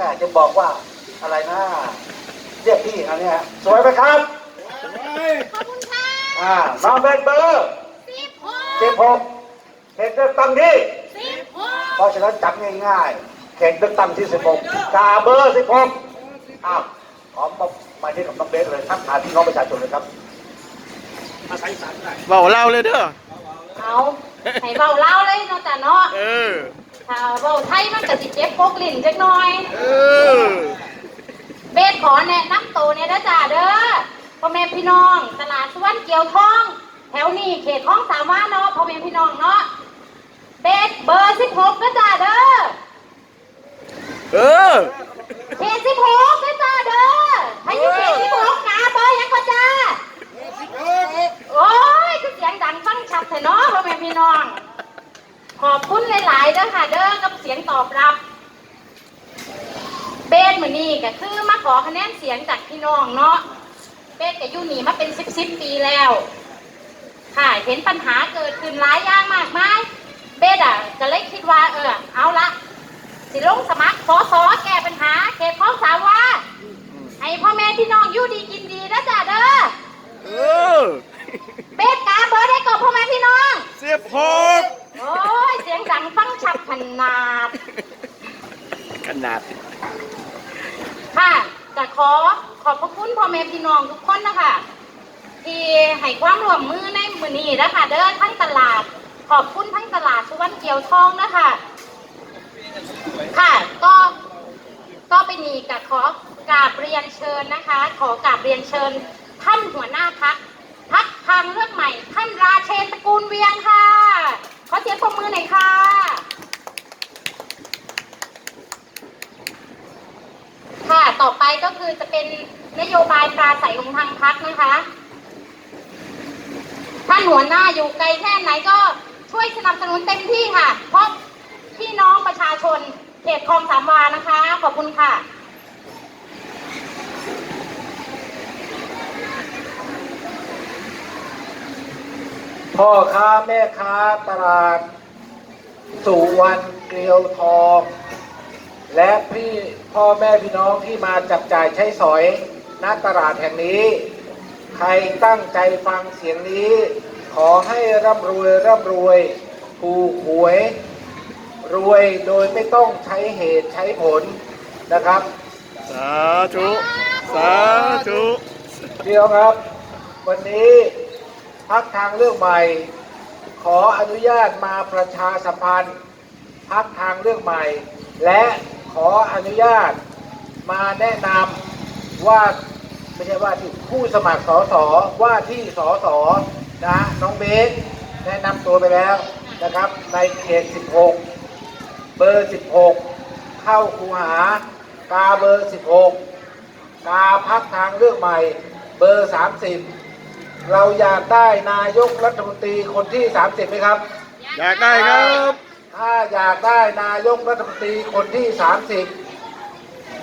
ม่จะบอกว่าอะไรนะเรียกพี่อันเนี้ยสวยไหมครับขอบคุณค่ะอ่าน้องเบนเบอร์สิบหสิกบหกเขตเลือกตั้งที่สิบหกเพราะฉะนั้นจำง่ายๆเขตเลือกตั้งที่สิบหกกาเบอร์สิบหกอ้าวขอมามาที่กับน้องเบสเลยทักทายพี่น้องประชาชนเลยครับเบาเล่าเลยเด้อเอาให้เบาเล่าเลยเนาะจ้ะเนาะเออ ถ้าเบาไทยมันก็สิเจ็บปกลิ่นจักหน่อย เออ เบสขอแนะนำตัวเนี่ยนะจ้ะเด้อพ่อแม่พี่น้องตลาดสวนเกี่ยวทอง แถวนี้เขตคลองสามวาเนาะพ่อแม่พี่น้องเนาะเบสเบอร์สิบหกนะจ้ะเด้อเออ เขตสิบหกนะจ้ะเด้อให้อยุ่เขตสิบหกกาเบอร์ยังก็จ้าโอ้ยคือเสียงดังฟังชัดแท้เนาะพ่อแม่พี่น้อง ขอบคุณหลายๆเด้อค่ะ เด้อกับเสียงตอบรับ เบสมือนี่ก็คือมาขอคะแนนเสียงจากพี่น้องเนาะเบสกับยูนี่มาเป็นสิบสิบปีแล้ว ค่ะเห็นปัญหาเกิดขึ้นหลายอย่างมากมายเบสอะก็เลยคิดว่าเออเอาละสิลงสมัครสอสอแก้ปัญหาเขตคลองสามวาให้พ่อแม่พี่น้องอยู่ดีกินดีนะจ้ะเด้อ เออ เบสกาเบอร์ได้ก่อนพ่อแม่พี่น้อง เสียบหก โอ้ยเสียงดังฟังชัดขนาด ขนาด ค่ะจะขอขอบพระ คุณพ่อแม่พี่น้องทุกคนนะคะที่ให้ความร่วมมือในมือนี้นะคะเด้อทั้งตลาด ขอบคุณทั้งตลาดสุวรรณเกียวทองนะคะค่ะก็ก็ไปนี่กับขอกราบเรียนเชิญนะคะ ขอกราบเรียนเชิญ ท่านหัวหน้าพักพักทางเลือกใหม่ ท่านราเชนตระกูลเวียงค่ะขอเสียงปรบมือหน่อยค่ะค่ะต่อไปก็คือจะเป็น นโยบายปราศัยของทางพักนะคะท่านหัวหน้าอยู่ไกลแค่ไหนก็ช่วยสนับสนุนเต็มที่ค่ะ เพราะพี่น้องประชาชนเขตคลองสามวานะคะ ขอบคุณค่ะพ่อค้าแม่ค้าตลาด สุวรรณเกลียวทอง และพี่พ่อแม่พี่น้องที่มาจับจ่ายใช้สอย ณตลาดแห่งนี้ ใครตั้งใจฟังเสียงนี้ ขอให้ร่ำรวยร่ำรวยถูกหวย รวยโดยไม่ต้องใช้เหตุใช้ผลนะครับ สาธุ สาธุพี่น้องครับ วันนี้พักทางเลือกใหม่ ขออนุญาตมาประชาสัมพันธ์พักทางเลือกใหม่ และขออนุญาตมาแนะนำ ว่าไม่ใช่ว่าที่ผู้สมัครสสว่าที่สสนะน้องเบสแนะนำตัวไปแล้วนะครับ ในเขต 16 เบอร์ 16 เข้าคูหากาเบอร์ 16 กาพักทางเลือกใหม่ เบอร์ 30 เราอยากได้นายกรัฐมนตรีคนที่ 30ไหมครับ อยากได้ครับ ถ้าอยากได้นายกรัฐมนตรีคนที่ 30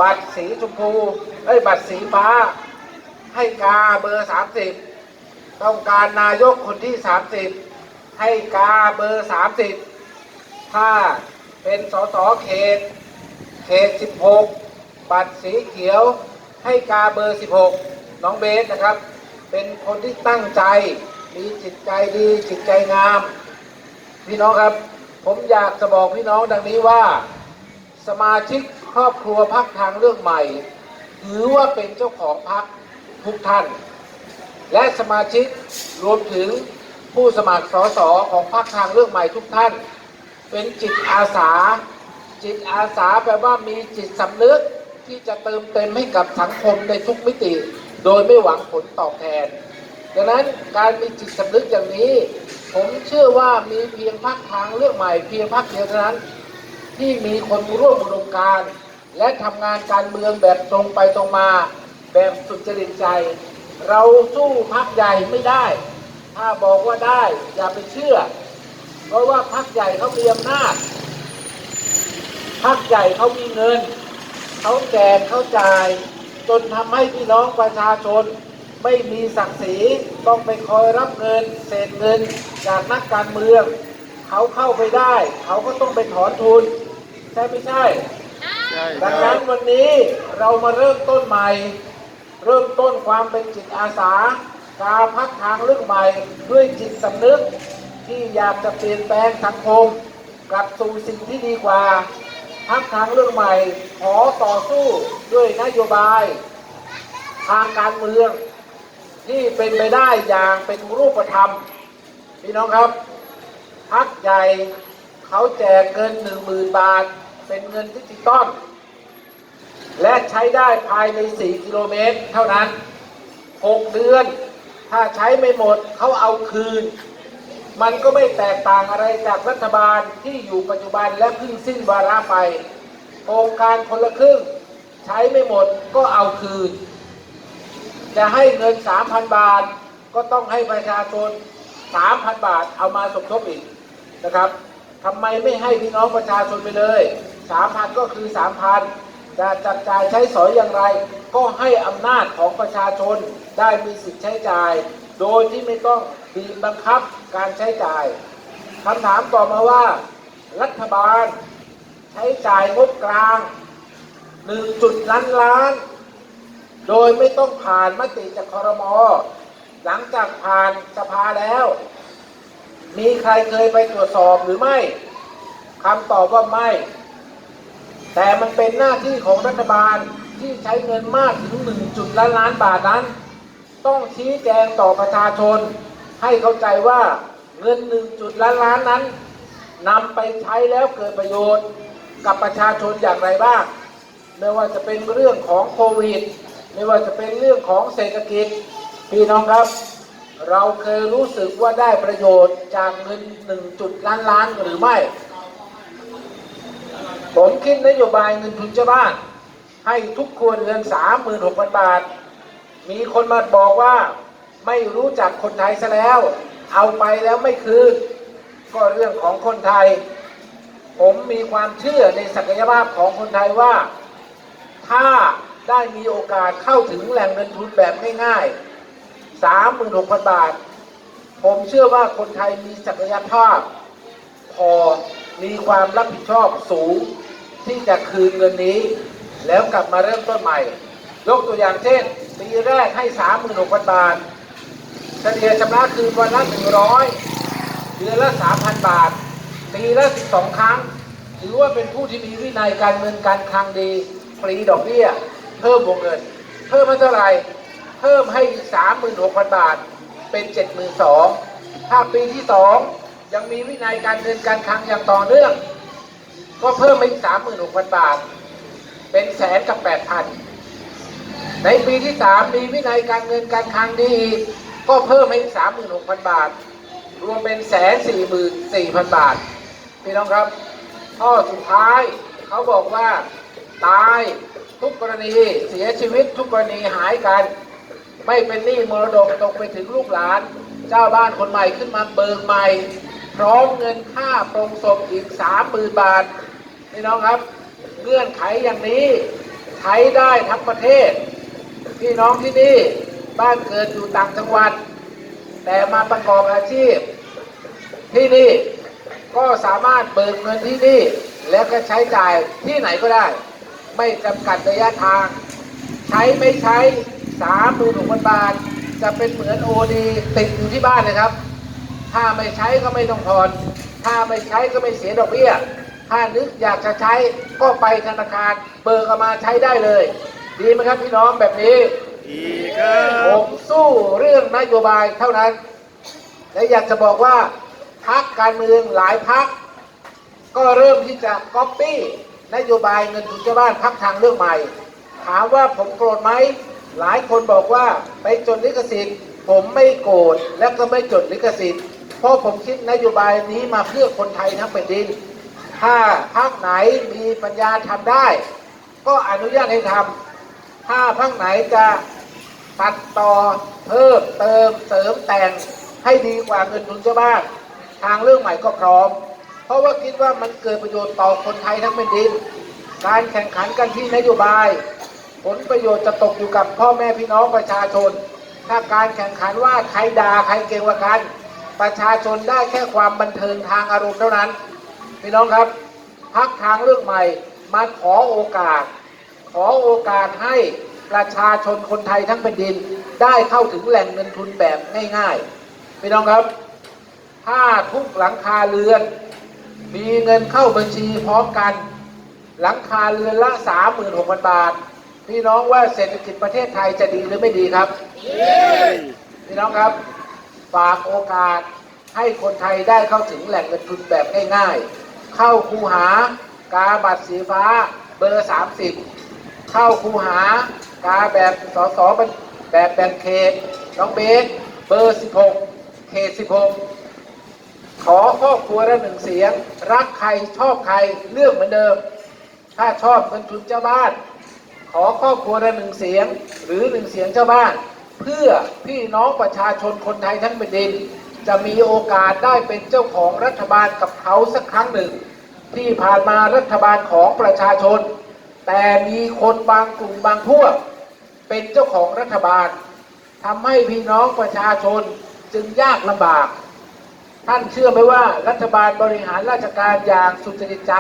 บัตรสีชมพูเอ้ยบัตรสีฟ้า ให้กาเบอร์ 30 ต้องการนายกคนที่ 30 ให้กาเบอร์ 30 ถ้าเป็นสสเขต เขต 16 บัตรสีเขียวให้กาเบอร์ 16 น้องเบสนะครับ เป็นคนที่ตั้งใจ มีจิตใจดีจิตใจงาม พี่น้องครับ ผมอยากจะบอกพี่น้องดังนี้ว่าสมาชิก รอบครัวพักทางเลือกใหม่ ถือว่าเป็นเจ้าของพักทุกท่าน และสมาชิกรวมถึงผู้สมัครสสของพรรคทางเลือกใหม่ทุกท่าน เป็นจิตอาสา จิตอาสาแปลว่ามีจิตสำนึกที่จะเติมเต็มให้กับสังคมในทุกมิติ โดยไม่หวังผลตอบแทนดังนั้นการมีจิตสำนึกอย่างนี้ ผมเชื่อว่ามีเพียงพรรคทางเลือกใหม่ เพียงพรรคเดียวเท่านั้นที่มีคนร่วมอุดมการณ์ และทำงานการเมืองแบบตรงไปตรงมา แบบสุจริตใจ เราสู้พักใหญ่ไม่ได้ ถ้าบอกว่าได้อย่าไปเชื่อ เพราะว่าพักใหญ่เขามีอำนาจพักใหญ่เขามีเงินเขาแจกเขาจ่าย จนทำให้พี่น้องประชาชน ไม่มีศักดิ์ศรีต้องไปคอยรับเงินเศษเงินจากนักการเมือง เขาเข้าไปได้ เขาก็ต้องไปถอนทุนใช่ไม่ใช่ ดังนั้นวันนี้เรามาเริ่มต้นใหม่ เริ่มต้นความเป็นจิตอาสา การพักทางเรื่องใหม่ด้วยจิตสำนึก ที่อยากจะเปลี่ยนแปลงสังคมกลับสู่สิ่งที่ดีกว่า พักทางเรื่องใหม่ ขอต่อสู้ด้วยนโยบาย ทางการเมือง ที่เป็นไปได้อย่างเป็นรูปธรรมพี่น้องครับพักใหญ่เขาแจกเงินหนึ่งหมื่นบาท เป็นเงินดิจิตอลและใช้ได้ภายใน 4 กิโลเมตร เท่านั้น 6 เดือน ถ้าใช้ไม่หมดเขาเอาคืน มันก็ไม่แตกต่างอะไรจากรัฐบาลที่อยู่ปัจจุบันและเพิ่งสิ้นวาระไปโครงการคนละครึ่ง ใช้ไม่หมดก็เอาคืน จะให้เงิน 3,000 บาท ก็ต้องให้ประชาชน 3,000 บาทเอามาสมทบอีกนะครับทำไมไม่ให้พี่น้องประชาชนไปเลย 3,000ก็คือ3,000จะจัดจ่ายใช้สอยอย่างไร ก็ให้อำนาจของประชาชนได้มีสิทธิ์ใช้จ่าย โดยที่ไม่ต้องบีบบังคับการใช้จ่ายคำถามต่อมาว่า รัฐบาลใช้จ่ายงบกลาง1จุดล้านล้าน โดยไม่ต้องผ่านมติจากคอรมอหลังจากผ่านสภาแล้ว มีใครเคยไปตรวจสอบหรือไม่คำตอบว่าไม่ แต่มันเป็นหน้าที่ของรัฐบาลที่ใช้เงินมากถึง1จุดล้านล้านบาทนั้น ต้องชี้แจงต่อประชาชน ให้เข้าใจว่าเงิน1จุดล้านล้านนั้นนำไปใช้แล้วเกิดประโยชน์กับประชาชนอย่างไรบ้าง ไม่ว่าจะเป็นเรื่องของโควิด ไม่ว่าจะเป็นเรื่องของเศรษฐกิจ พี่น้องครับ เราเคยรู้สึกว่าได้ประโยชน์จากเงินหนึ่งจุดล้านล้านหรือไม่ ผมคิดนโยบายเงินทุนเจ้าบ้าน ให้ทุกครัวเรือนสามหมื่นหกพันบาท มีคนมาบอกว่าไม่รู้จักคนไทยซะแล้ว เอาไปแล้วไม่คืนก็เรื่องของคนไทย ผมมีความเชื่อในศักยภาพของคนไทยว่า ถ้าได้มีโอกาสเข้าถึงแหล่งเงินทุนแบบง่ายๆ36,000บาท ผมเชื่อว่าคนไทยมีศักยภาพ พอมีความรับผิดชอบสูง ที่จะคืนเงินนี้ แล้วกลับมาเริ่มต้นใหม่ ยกตัวอย่างเช่นปีแรกให้36,000บาทเฉลี่ยชำระคืนวันละ100เดือนละ3,000บาทปีละ12ครั้ง ถือว่าเป็นผู้ที่มีวินัยการเงินการคลังดีฟรีดอกเบี้ย เพิ่มวงเงิน เพิ่มมาเท่าไหร่เพิ่มให้อีก36,000บาท เป็น72,000ถ้าปีที่2ยังมีวินัยการเงินการคลังอย่างต่อเนื่อง ก็เพิ่มมาอีก36,000บาท เป็นแสนกับ8,000ในปีที่3มีวินัยการเงินการคลังดีอีกก็เพิ่มให้อีก36,000บาท รวมเป็นแสนสี่หมื่นสี่พันบาทพี่น้องครับ ข้อสุดท้ายเขาบอกว่าตายทุกกรณีเสียชีวิตทุกกรณีหายกัน ไม่เป็นหนี้มรดกตกไปถึงลูกหลาน เจ้าบ้านคนใหม่ขึ้นมาเบิกใหม่ พร้อมเงินค่าปรงศพอีกสามหมื่นบาท พี่น้องครับเงื่อนไขอย่างนี้ใช้ได้ทั้งประเทศ พี่น้องที่นี่บ้านเกิดอยู่ต่างจังหวัด แต่มาประกอบอาชีพ ที่นี่ก็สามารถเบิกเงินที่นี่ แล้วก็ใช้จ่ายที่ไหนก็ได้ ไม่จำกัดระยะทาง ใช้ไม่ใช้สามหมื่นหกพันบาท จะเป็นเหมือนโอดีติดอยู่ที่บ้านเลยครับ ถ้าไม่ใช้ก็ไม่ต้องผ่อนถ้าไม่ใช้ก็ไม่เสียดอกเบี้ย ถ้านึกอยากจะใช้ก็ไปธนาคารเบิกเอามาใช้ได้เลย ดีไหมครับพี่น้องแบบนี้ดีครัผบมสู้เรื่องนโยบายเท่านั้น และอยากจะบอกว่าพักการเมืองหลายพักก็เริ่มที่จะก๊อปปี้นโยบายเงินทุนชาวบ้านพักทางเรื่องใหม่ ถามว่าผมโกรธไหมหลายคนบอกว่าไปจดลิขสิทธิ์ ผมไม่โกรธและก็ไม่จดลิขสิทธิ์เพราะผมคิดนโยบายนี้มาเพื่อคนไทยทั้งแผ่นดิน ถ้าพักไหนมีปัญญาทำได้ ก็อนุญาตให้ทำถ้าพักไหนจะตัดต่อเพิ่มเติมเสริมแต่งให้ดีกว่าเงินทุนชาวบ้านทางเรื่องใหม่ก็พร้อม เพราะว่าคิดว่ามันเกิดประโยชน์ต่อคนไทยทั้งแผ่นดิน การแข่งขันกันที่นโยบาย ผลประโยชน์จะตกอยู่กับพ่อแม่พี่น้องประชาชน ถ้าการแข่งขันว่าใครด่าใครเก่งกว่ากัน ประชาชนได้แค่ความบันเทิงทางอารมณ์เท่านั้น พี่น้องครับพักทางเรื่องใหม่มาขอโอกาส ขอโอกาสให้ประชาชนคนไทยทั้งแผ่นดินได้เข้าถึงแหล่งเงินทุนแบบง่ายๆพี่น้องครับ ถ้าทุกหลังคาเรือน มีเงินเข้าบัญชีพร้อมกัน หลังคาเรือนละ36,000 บาท พี่น้องว่าเศรษฐกิจประเทศไทยจะดีหรือไม่ดีครับ พี่น้องครับ ฝากโอกาสให้คนไทยได้เข้าถึงแหล่งเงินทุนแบบง่ายๆ เข้าคูหากาบัตรสีฟ้าเบอร์ 30 เข้าคูหากาแบบสสแบบแบ่งเขตน้องเบสเบอร์ 16 เขต 16 ขอครอบครัวละหนึ่งเสียง รักใครชอบใครเลือกเหมือนเดิม ถ้าชอบเงินทุนเจ้าบ้าน ขอครอบครัวละหนึ่งเสียงหรือหนึ่งเสียงเจ้าบ้าน เพื่อพี่น้องประชาชนคนไทยทั้งแผ่นดิน จะมีโอกาสได้เป็นเจ้าของรัฐบาลกับเขาสักครั้งหนึ่ง ที่ผ่านมารัฐบาลของประชาชน แต่มีคนบางกลุ่มบางพวก เป็นเจ้าของรัฐบาลทำให้พี่น้องประชาชนจึงยากลำบาก ท่านเชื่อไหมว่ารัฐบาลบริหารราชการอย่างสุจริตใจ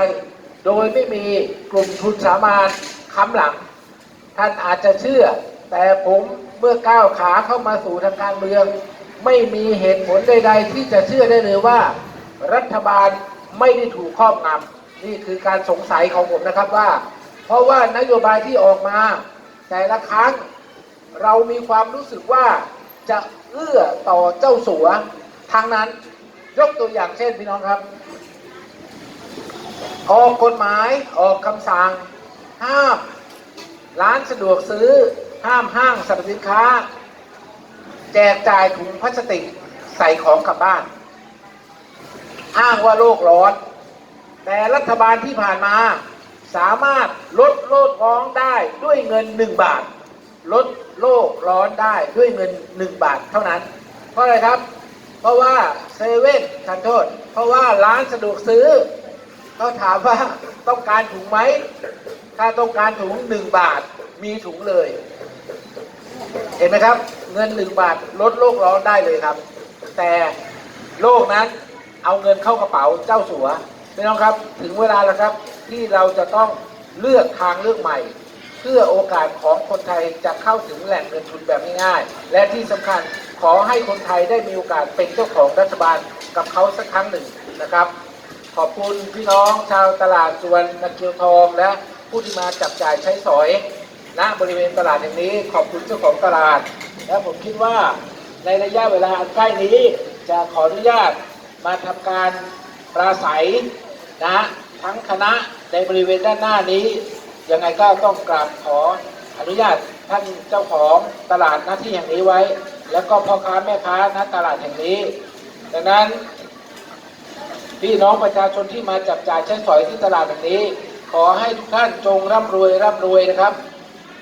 โดยไม่มีกลุ่มทุนสามานค้ำหลัง ท่านอาจจะเชื่อ แต่ผมเมื่อก้าวขาเข้ามาสู่ทางการเมือง ไม่มีเหตุผลใด ๆ ที่จะเชื่อได้เลยว่า รัฐบาลไม่ได้ถูกครอบงำนี่คือการสงสัยของผมนะครับว่า เพราะว่านโยบายที่ออกมา แต่ละครั้งเรามีความรู้สึกว่าจะเอื้อต่อเจ้าสัวทางนั้นยกตัวอย่างเช่นพี่น้องครับ ออกกฎหมายออกคำสั่งห้าม ร้านสะดวกซื้อ ห้ามห้างสรรพสินค้า จกจ่ายถุงพลาสติกใส่ของกลับบ้าน อ้างว่าโลกร้อน แต่รัฐบาลที่ผ่านมา สามารถลดโลกร้อนได้ด้วยเงินหนึ่งบาท ลดโลกร้อนได้ด้วยเงินหนึ่งบาทเท่านั้น เพราะอะไรครับ เพราะว่าเซเว่นทันโทษ เพราะว่าร้านสะดวกซื้อเขาถามว่าต้องการถุงไหม ถ้าต้องการถุงหนึ่งบาทมีถุงเลย เห็นไหมครับ เงินหนึ่งบาทลดโลกร้อนได้เลยครับ แต่โลกนั้นเอาเงินเข้ากระเป๋าเจ้าสัวพี่น้องครับถึงเวลาแล้วครับที่เราจะต้องเลือกทางเลือกใหม่ เพื่อโอกาสของคนไทยจะเข้าถึงแหล่งเงินทุนแบบง่ายๆและที่สำคัญขอให้คนไทยได้มีโอกาสเป็นเจ้าของรัฐบาลกับเขาสักครั้งหนึ่งนะครับ ขอบคุณพี่น้องชาวตลาดสวนนักเกียวทองและผู้ที่มาจับจ่ายใช้สอย ณบริเวณตลาดแห่งนี้ ขอบคุณเจ้าของตลาด และผมคิดว่าในระยะเวลาอันใกล้นี้ จะขออนุญาตมาทำการปราศัยนะทั้งคณะในบริเวณด้านหน้านี้ ยังไงก็ต้องกราบขออนุญาตท่านเจ้าของตลาดหน้าที่แห่งนี้ไว้ แล้วก็พ่อค้าแม่ค้าณตลาดแห่งนี้ ดังนั้น พี่น้องประชาชนที่มาจับจ่ายใช้สอยที่ตลาดแห่งนี้ ขอให้ทุกท่านจงร่ำรวยร่ำรวยนะครับ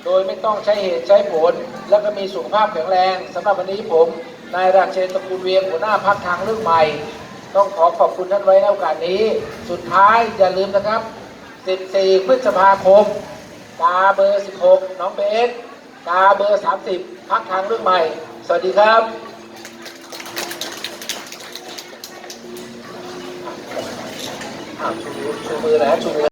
โดยไม่ต้องใช้เหตุใช้ผล แล้วก็มีสุขภาพแข็งแรงสำหรับวันนี้ผมนายราชเชนตระกูลเวียงหัวหน้าพักทางเรื่องใหม่ ต้องขอขอบคุณท่านไว้ในโอกาสนี้ สุดท้ายอย่าลืมนะครับ 14 พฤษภาคม กาเบอร์ 16 น้องเบสกาเบอร์ 30 พักทางเรื่องใหม่ สวัสดีครับอ่าชูชูมือนะชูมือ